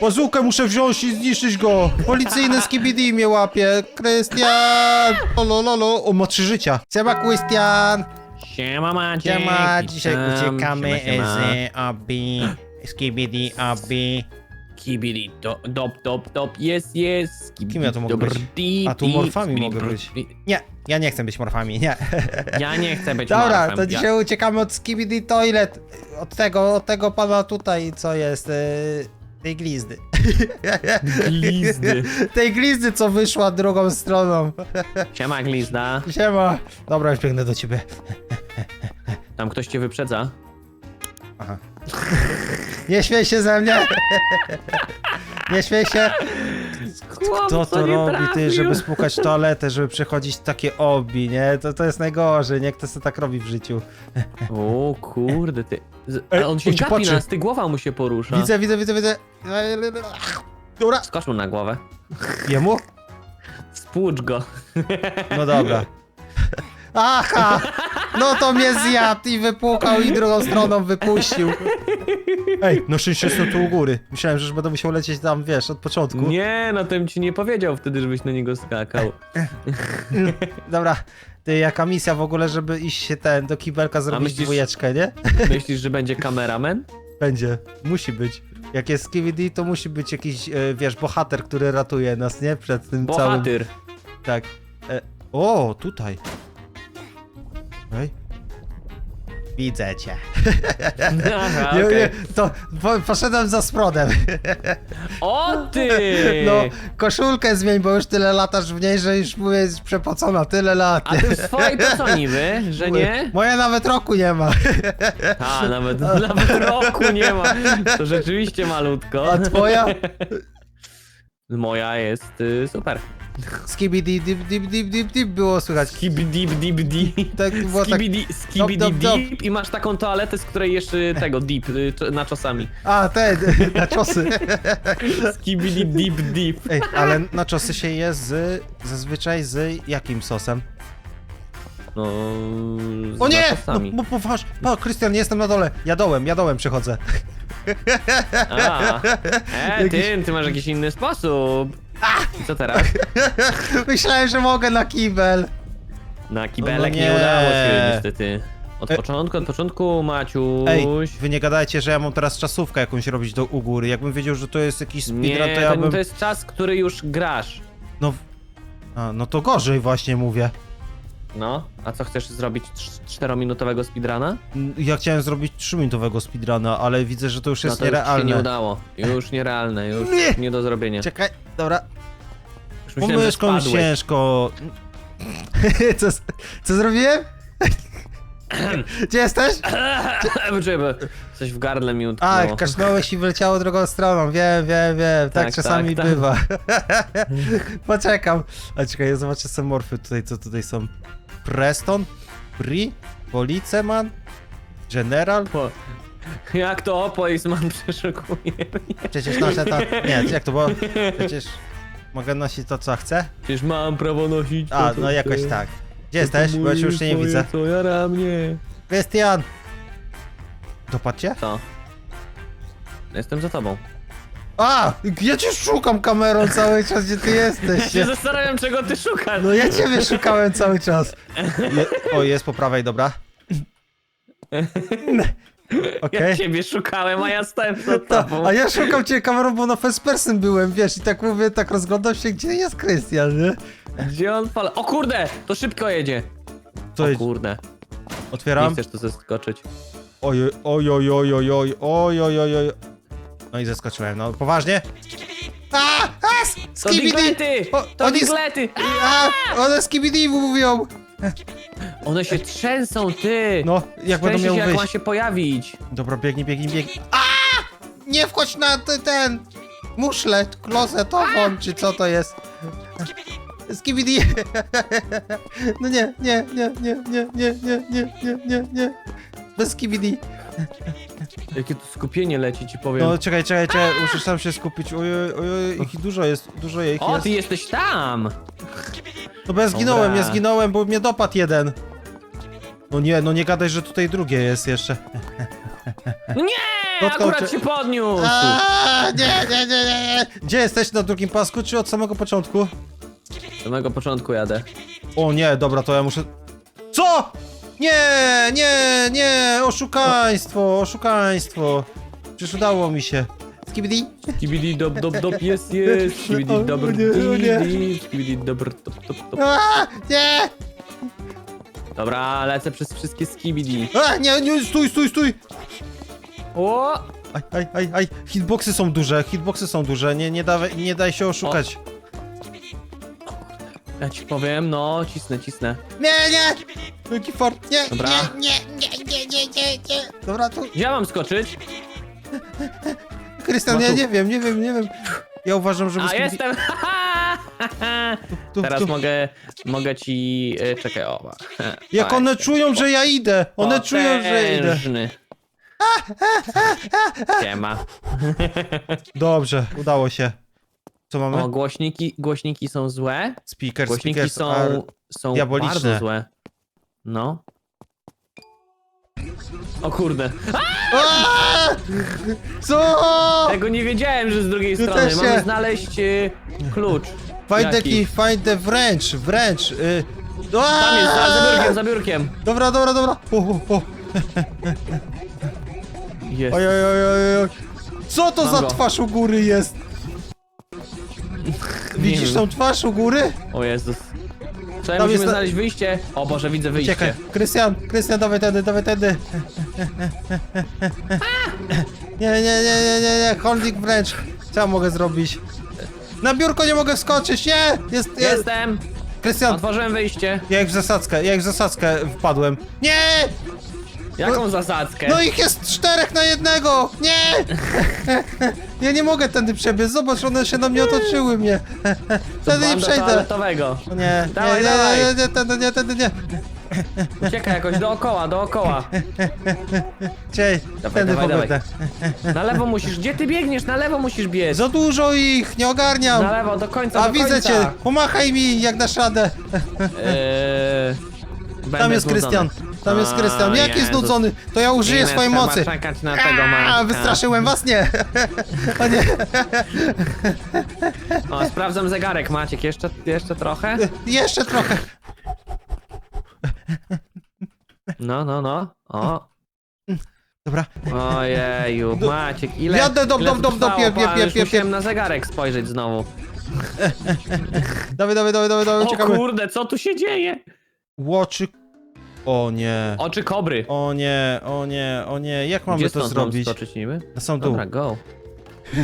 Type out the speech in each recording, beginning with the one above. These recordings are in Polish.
Bazukę muszę wziąć i zniszczyć go! Policyjny skibidi mnie łapie! Krystian! Lolo, lolo! O, ma trzy życia! Siema, Krystian! Siema Maciek. Siema! Dzisiaj witam. uciekamy Siema, siema. z obi... Skibidi obi... Kibidi, do, dop, dop, dop, jest, jest. Kim ja tu mogę być? A tu morfami mogę być. Nie, ja nie chcę być morfami, nie. Ja nie chcę być Dobra, morfem. to dzisiaj uciekamy od Skibidi Toilet. Od tego, od tego pana tutaj, co jest... Yy, tej glizdy. Glizdy. tej glizdy, co wyszła drugą stroną. Siema glizda. Siema. Dobra, już biegnę do ciebie. Tam ktoś cię wyprzedza. Aha. Nie śmiej się ze mnie! Nie śmiej się! Kto to robi, ty, żeby spłukać toaletę, żeby przechodzić takie obi, nie? To, to jest najgorzej, nie? Kto sobie tak robi w życiu. O kurde, ty. Z- Ej, A on się on ci gapi patrzy. nas, ty głowa mu się porusza. Widzę, widzę, widzę, widzę. Dobra. Skocz mu na głowę. Jemu? Spłucz go. No dobra. Aha! No to mnie zjadł i wypłukał i drugą stroną wypuścił. Ej, no szczęście jestem tu u góry. Myślałem, że już będę musiał lecieć tam, wiesz, od początku. Nie, no tym ci nie powiedział wtedy, żebyś na niego skakał. Dobra, ty, jaka misja w ogóle, żeby iść się ten, do kibelka zrobić myślisz- dwójeczkę, nie? Myślisz, że będzie kameraman? Będzie, musi być. Jak jest KVD, to musi być jakiś, e, wiesz, bohater, który ratuje nas, nie? Przed tym całym... Bohatyr. Tak. E, o, tutaj. Widzę cię. Aha, Nie, okej. nie, to po, poszedłem za sprodem. O ty! No, koszulkę zmień, bo już tyle latasz w niej, że już jest przepocona, tyle lat. A ty w swojej to co niby, że nie? Moja nawet roku nie ma. A, nawet, nawet roku nie ma. To rzeczywiście malutko. A twoja? Moja jest y, super. Skibidi dip dip dip dip dip było słychać. Skibidip dip dip. Tak było tak. Skibidi, skibidi Dop, dop, dip i masz taką toaletę, z której jeszcze tego dip y, na czasami. A, te, na czosy. Skibidi dip dip. Ej, ale na czosy się je z, zazwyczaj z jakim sosem? No, z O nie! No, czasami. bo poważ. O, Krystian, nie jestem na dole. Ja dołem, ja dołem przechodzę. A, e, ty, ty masz jakiś inny sposób. I co teraz? Myślałem, że mogę na kibel. Na kibelek No nie. nie. udało się niestety. Od E- początku, od początku, Maciuś. Ej, wy nie gadajcie, że ja mam teraz czasówkę jakąś robić do u góry. Jakbym wiedział, że to jest jakiś speedrun, nie, to ja to, bym... to jest czas, który już grasz. No... A, no to gorzej właśnie mówię. No, a co chcesz zrobić? Cz- Czterominutowego speedruna? Mm, Ja chciałem zrobić 3-minutowego speedruna, ale widzę, że to już No jest to już się nierealne. nie udało. Już nierealne, już Nie. nie, do zrobienia. Czekaj, dobra. Już myślałem, że Pomyszką spadłeś. ciężko. co, co zrobiłem? Gdzie jesteś? Poczekaj, bo coś w gardle mi A, utknęło. kasznąłeś i wleciało drugą stroną. Wiem, wiem, wiem. Tak, Tak, czasami tak, tak. bywa. Poczekam. A czekaj, ja zobaczę morfy tutaj, co tutaj są. Preston? Bri? Policeman? General? Po... Jak to Policeman przeszukuje mnie? Przecież to... Nie, jak to było? Przecież mogę nosić to, co chcę? Przecież mam prawo nosić to, A, co no jakoś tak. Gdzie jesteś? Bo ja cię już nie widzę. Co jara mnie? Krystian! Dopadcie? Co? Jestem za tobą. A! Ja cię szukam kamerą cały czas, gdzie ty jesteś. Się zastanawiam, czego ty szukasz. No ja ciebie szukałem cały czas. Je, o, jest po prawej, dobra. Okej. Ja ciebie szukałem, a ja stałem To, tobą. a ja szukam cię kamerą, bo na first person byłem, wiesz, i tak mówię, tak rozglądam się, gdzie jest Krystian, nie? Gdzie on fala? O kurde! To szybko jedzie. To o jest, kurde. Nie otwieram. chcesz tu zeskoczyć. Oj, oj, oj, oj, oj, oj, oj, oj, oj, oj. No i zeskoczyłem, no poważnie. A! A! To Skibidi! diglety! O, To oni! A! One skibidi mówią! One się trzęsą, ty! No, jak będą Trzęsie miał się, jak ma wyjść. się pojawić. Dobra, biegnij, biegnij, biegnij. A! Nie wchodź na te- ten muszlę klozetową, czy co to jest? Skibidi! No nie, nie, nie, nie, nie, nie, nie, nie, nie, nie, nie. Bez skibidi. Jakie to skupienie leci, ci powiem. No czekaj, czekaj, czekaj, musisz sam się skupić. Ojoj, ojoj, ich dużo jest, dużo ich o, ty jesteś tam! No bo ja zginąłem, Dobra. ja zginąłem, bo mnie dopadł jeden. No nie, no nie gadaj, że tutaj drugie jest jeszcze. No nie! Dotknął cię- Akurat się podniósł! Aaa, nie, nie, nie, nie, nie. Gdzie jesteś? Na drugim pasku czy od samego początku? Od samego początku jadę. O nie, dobra, to ja muszę... CO?! Nie, nie, nie, oszukaństwo, oszukaństwo. Przecież udało mi się. Skibidi? Skibidi dob dob dob jest jest. Skibidi dobr nie, nie. Skibidi dobr top top top. A, nie! Dobra, lecę przez wszystkie skibidi. A, nie, nie, stój, stój, stój! O! Aj, aj, aj, aj, hitboxy są duże, hitboxy są duże, nie, nie, dawaj, nie daj się oszukać. Ja ci powiem, no, cisnę, cisnę. Nie, nie! Wielki fort, nie, Dobra. nie, nie, nie, nie, nie, nie. Dobra, tu... Ja mam skoczyć? Krystian, No ja nie wiem, nie wiem, nie wiem. Ja uważam, że... A, jestem! tu, Teraz tu. mogę, mogę ci... E, czekaj, o. Jak one czują, że ja idę! One czują, że idę! Potężny. Siema. Dobrze, udało się. Co mamy? O, głośniki, głośniki są złe. Speaker, Głośniki są, są diaboliczne. bardzo złe. No. O kurde. Co? Tego nie wiedziałem, że z drugiej Tu strony. też się- znaleźć y, klucz. Find the key, find the wrench, wrench. Y... Tam jest, za, za biurkiem, za biurkiem. Dobra, dobra, dobra. O, o. Jest. Oj, oj, oj, oj, oj. Co to Mam za go. twarz u góry jest? Widzisz tą twarz u góry? O Jezus. Co, ja musimy ta- znaleźć wyjście? O Boże, widzę wyjście. Czekaj, Krystian, Krystian, dawaj tędy, dawaj. Nie, nie, nie, nie, nie, nie, holding wrench. Co ja mogę zrobić? Na biurko nie mogę wskoczyć, nie! Jest, jest! Jestem! Krystian, Otworzyłem wyjście. ja jak w zasadzkę, ja jak w zasadzkę wpadłem. Nie! Jaką zasadzkę? No ich jest czterech na jednego! Nie! Ja nie mogę tędy przebiec, zobacz, one się na mnie otoczyły mnie. Tędy nie przejdę. Toaletowego. Nie, nie, Dawaj, nie, nie, nie, tędy nie, tędy nie. Uciekaj jakoś dookoła, dookoła. Cześć, tędy dawaj, dawaj. Na lewo musisz. Gdzie ty biegniesz? Na lewo musisz biec. Za dużo ich, nie ogarniam. Na lewo, do końca, A do widzę końca. cię, pomachaj mi jak na szadę. Eee, tam jest znudzony. Krystian. Tam jest Krystian. Jaki Jezus. znudzony? To ja użyję Nie swojej mocy. czekać na tego A, wystraszyłem was? Nie. O nie. O, sprawdzam zegarek, Maciek, jeszcze, jeszcze trochę? Jeszcze trochę. No, no, no. O, Dobra. ojeju, Maciek, ile Jadę, dom, ile dom, dom, dom, pie, pie, na zegarek spojrzeć znowu. Dawaj, dawaj, dawaj, dawaj, dawaj, O kurde, co tu się dzieje? Łoczy... O nie. Oczy kobry. O nie, o nie, o nie. Jak mamy Gdzie to zrobić? skoczyć niby? Na sam dół. Dobra, go.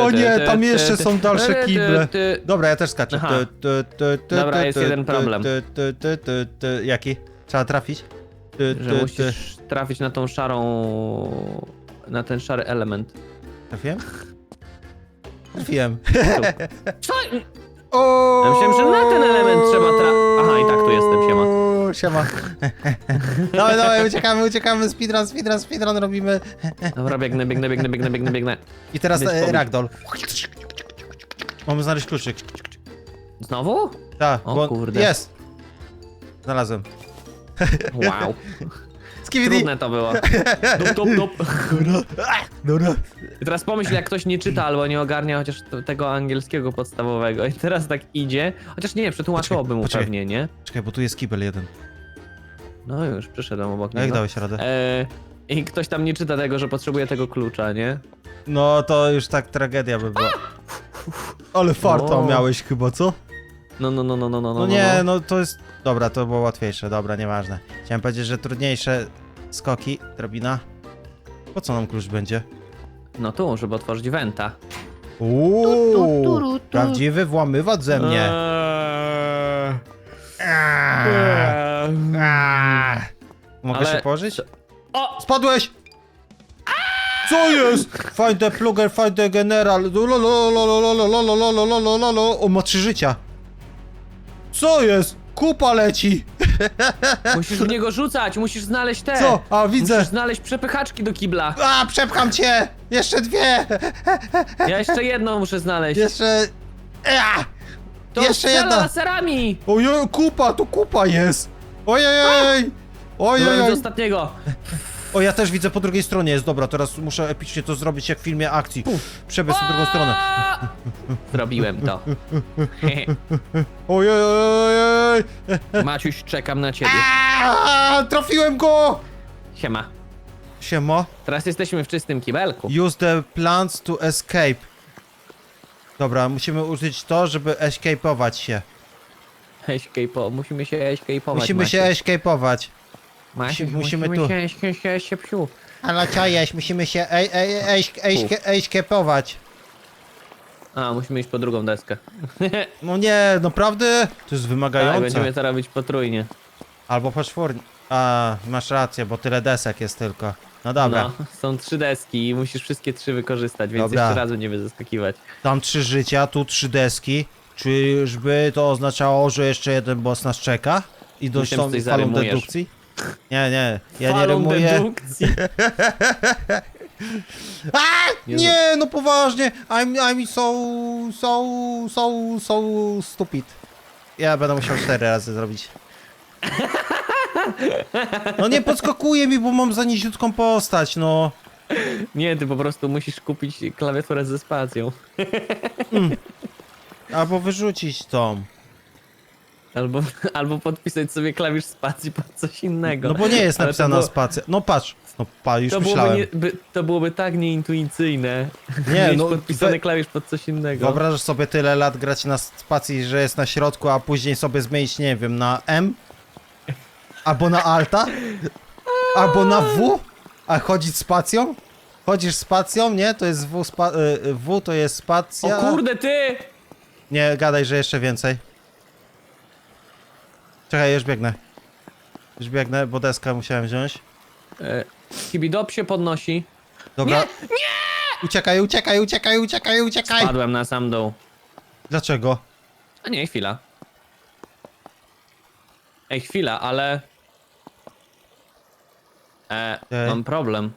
O nie, tam jeszcze są dalsze kible. Dobra, ja też skaczę. Aha. Dobra, jest jeden problem. Jaki? Trzeba trafić? Że musisz trafić na tą szarą... Na ten szary element. Trafiłem? Trafiłem. Co? O! Ja myślałem, że na ten element trzeba trafić. Aha, i tak tu jestem, siema. Siema. Dawaj, dawaj, uciekamy, uciekamy, speedrun, speedrun, speedrun robimy. Dobra, biegnę, biegnę, biegnę, biegnę, biegnę, biegnę. I teraz e, ragdoll. Mamy znaleźć kluczyk. Znowu? Tak, O bo kurde. jest. Znalazłem. Wow skibidi. Trudne to było. Dup, dup, dup. Dobra. I teraz pomyśl, jak ktoś nie czyta albo nie ogarnia chociaż tego angielskiego podstawowego i teraz tak idzie, chociaż nie, przetłumaczyłoby mu poczekaj. pewnie, nie? Czekaj, bo tu jest kibel jeden. No już, przyszedłem obok No jak dałeś radę? E, I ktoś tam nie czyta tego, że potrzebuje tego klucza, nie? No to już tak tragedia by była. Ale farta O. miałeś chyba, co? No, no, no, no, no, no, No no. nie, no, no to jest... Dobra, to było łatwiejsze, dobra, nieważne. Chciałem powiedzieć, że trudniejsze Skoki, drabina. Po co nam klucz będzie? No tu, żeby otworzyć wenta. Uuu, prawdziwy włamywacz ze mnie. Eee. Eee. Mogę Ale- się położyć? O! Spadłeś! Co jest? Find the plugger, find the general. jest? Kupa leci! Musisz w niego rzucać, musisz znaleźć te. Co? A, widzę. Musisz znaleźć przepychaczki do kibla. A, przepcham cię! Jeszcze dwie! Ja jeszcze jedną muszę znaleźć. Jeszcze... Ea! to jeszcze strzela jedna. laserami! Ojej, kupa, tu kupa jest! Ojej! Ojej! Ojej! Byłem ostatniego. O, ja też widzę po drugiej stronie, jest dobra, teraz muszę epicznie to zrobić jak w filmie akcji. Przebiec na drugą stronę. Zrobiłem to. Oj, oj, oj, oj. Maciuś, czekam na ciebie. Aaa, trafiłem go! Siema. Siema. Teraz jesteśmy w czystym kibelku. Use the plants to escape. Dobra, musimy użyć to, żeby escape'ować się. Escape, musimy się escape'ować. Musimy się escape'ować. Musimy musimy tu. się escape- się escape'siu. Ale co jeść? Musimy się ej, ej, ej, ej, escape'ować. A, musimy iść po drugą deskę. No nie, naprawdę? To jest Tak, wymagające. będziemy to robić potrójnie. Albo poczwórnie. A, masz rację, bo tyle desek jest tylko. No dobra. No, są trzy deski i musisz wszystkie trzy wykorzystać, więc Dobra. jeszcze razu nie będzie zaskakiwać. Tam trzy życia, tu trzy deski. Czyżby to oznaczało, że jeszcze jeden boss nas czeka? I dość Myślałem, tą że coś falą zarymujesz. dedukcji? Nie, nie, ja nie Falą rymuję. dedukcji. A! Jezu. Nie, no poważnie. I'm, I'm so, so, so, so stupid. Ja będę musiał cztery razy zrobić. No nie podskakuje mi, bo mam za niziutką postać, no. Nie, ty po prostu musisz kupić klawiaturę ze spacją. Albo wyrzucić tą. Albo, albo podpisać sobie klawisz spacji pod coś innego. No bo nie jest Ale to napisana było- spacja. No patrz. No pa, już To byłoby, myślałem. nie, by, to byłoby tak nieintuicyjne. Nie, mieć no, podpisany we- klawisz pod coś innego. Wyobrażasz sobie tyle lat grać na spacji, że jest na środku, a później sobie zmienić, nie wiem, na M? Albo na Alta? Albo na W? A chodzić spacją? Chodzisz spacją, nie? To jest W, spa, y, y, w to jest O spacja. kurde, ty! Nie, gadaj, że jeszcze więcej. Czekaj, już biegnę. Już biegnę, bo deskę musiałem wziąć. E, Skibidop się podnosi. Dobra. Nie, Uciekaj, uciekaj, uciekaj, uciekaj, uciekaj! Spadłem na sam dół. Dlaczego? A nie, chwila. Ej, chwila, ale... E, Ej. mam problem.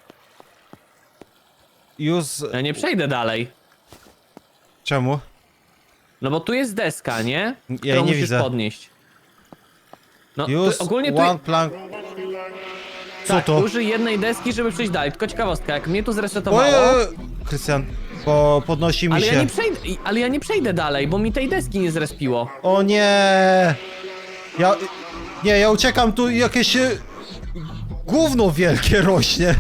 Use... Ja nie przejdę dalej. Czemu? No bo tu jest deska, nie? jej Którą nie musisz widzę. podnieść. No, Use ogólnie tu, one plank... Co tak, to? użyj jednej deski, żeby przejść dalej. Tylko ciekawostka, jak mnie tu zresetowało... Ojej, Krystian, bo podnosi mi Ale się. ja, nie przejdę, ale ja nie przejdę dalej, bo mi tej deski nie zrespiło. O nie! Ja... Nie, ja uciekam, tu jakieś... e, Gówno wielkie rośnie.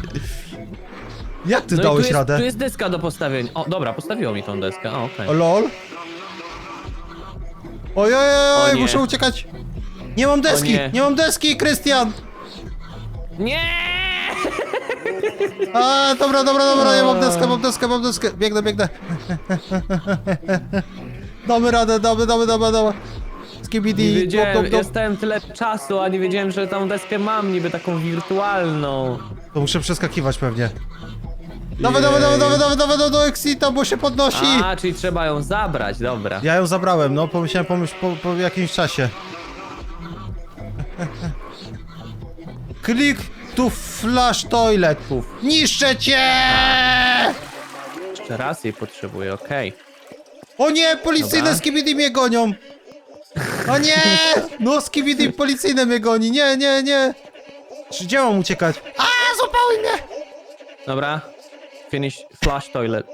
Jak ty No dałeś tu jest, radę? tu jest deska do postawienia. O, dobra, postawiło mi tą deskę. O, okej. O, lol. Ojej, muszę uciekać. Nie mam deski, nie. nie. mam deski, Krystian! Nie! A, dobra, dobra, dobra, ja mam deskę, mam deskę, mam deskę. Biegnę, biegnę. Damy radę, damy, damy, damy, damy. Skibidi, Nie dop, wiedziałem, dop, dop. stałem tyle czasu, a nie wiedziałem, że tą deskę mam, niby taką wirtualną. To muszę przeskakiwać pewnie. Dawaj, dawaj, dawaj, dawaj, dawaj, dawaj do, do Exita, bo się podnosi. A, czyli trzeba ją zabrać, dobra. Ja ją zabrałem, no, pomyślałem pomyśl po, po jakimś czasie. Klik to flash toilet. Puf. Niszczę cię! Jeszcze raz jej potrzebuję, okej. O nie, policyjne Dobra. skibidi mnie gonią. O nie! No skibidi policyjne mnie goni, nie, nie, nie. Czy gdzie mam uciekać? A, złapały mnie! Dobra. Finish flash toilet.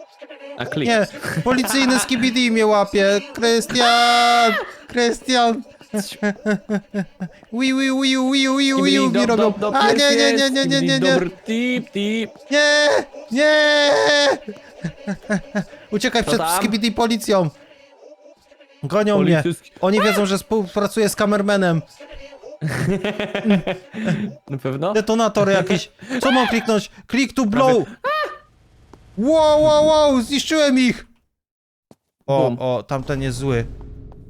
A klik. Nie, policyjny skibidi mnie łapie. Krystian! Krystian! Wi, wi, wi, wi, wi, wi, wi, mi robią. A nie, nie, nie, nie, nie, nie, nie. Dobry tip, tip. Nie! Nie! Uciekaj przed tam? skibidi policją. Gonią mnie. Policyjski- Oni wiedzą, że współpracuję z kamermenem. Na pewno? Detonator jakiś. Co mam kliknąć? Click to blow. Wow, wow, wow, zniszczyłem ich. O, Bum. o, tamten jest zły.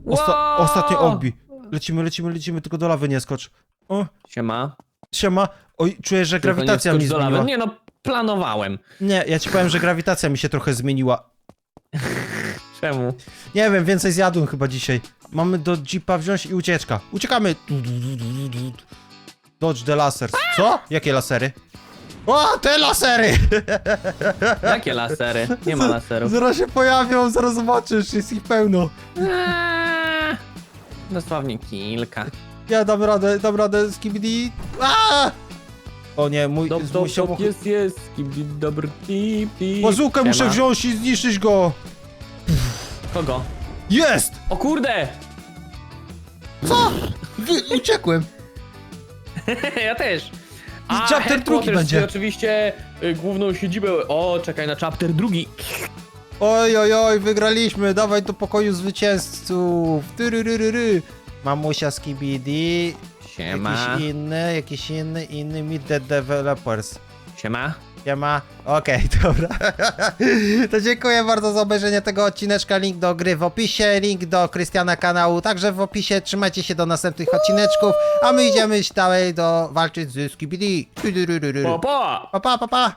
Osta Wow! Ostatni obi. Lecimy, lecimy, lecimy, tylko do lawy nie skocz. O, Siema. siema. Oj, czuję, że Tylko nie grawitacja skocz mi do lawy. zmieniła. Nie no, planowałem. Nie, ja ci powiem, że grawitacja mi się trochę zmieniła. Czemu? Nie wiem, więcej zjadłem chyba dzisiaj. Mamy do jeepa wziąć i ucieczka. Uciekamy. Dodge the lasers. Co? Jakie lasery? O, te lasery! Jakie lasery? Nie ma laserów. Zaraz się pojawią, zaraz zobaczysz, jest ich pełno. Eee, Dosłownie kilka. Ja dam radę, dam radę, skibidi. A! O nie, mój, mój dop, dop, samochód. jest, jest. Skibidi dobry tip, tip. Bazukę muszę Siema. wziąć i zniszczyć go. Kogo? Jest! O kurde! Co? Wy, uciekłem. ja też. Chapter drugi headquarters, będzie. czyli oczywiście y, główną siedzibę. O, czekaj na chapter drugi. Oj, oj, oj, wygraliśmy. Dawaj do pokoju zwycięzców. Tyryryryry. Mamusia skibidi. Siema. Jakiś inny, jakiś inny, inny Meet the Developers. Siema. Siema. Okej, dobra. to dziękuję bardzo za obejrzenie tego odcineczka. Link do gry w opisie, link do Krystiana kanału także w opisie. Trzymajcie się do następnych odcineczków, a my idziemy dalej do walczyć z Skibidi. Po, po. Pa, pa, pa, pa.